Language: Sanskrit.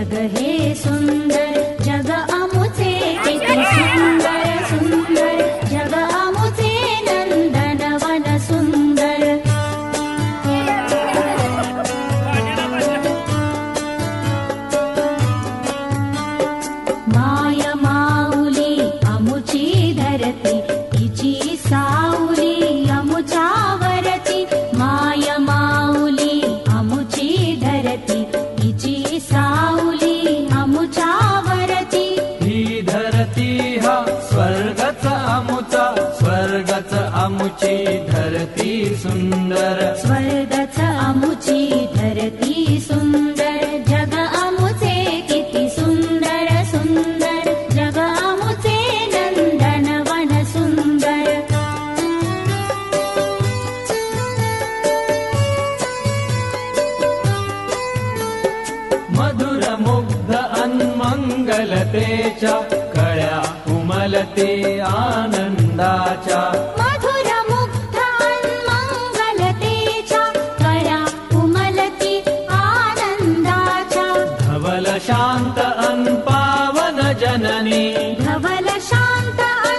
जग है अमुची धरती सुन्दर। स्वर्गच अमुची धरती सुन्दर जग अमुचे किती सुन्दर सुन्दर। जग अमुचे नन्दन वन सुन्दर। मधुर मुग्ध अन्मङ्गलते च कळ्या उमलते आनन्दाच्या मधुर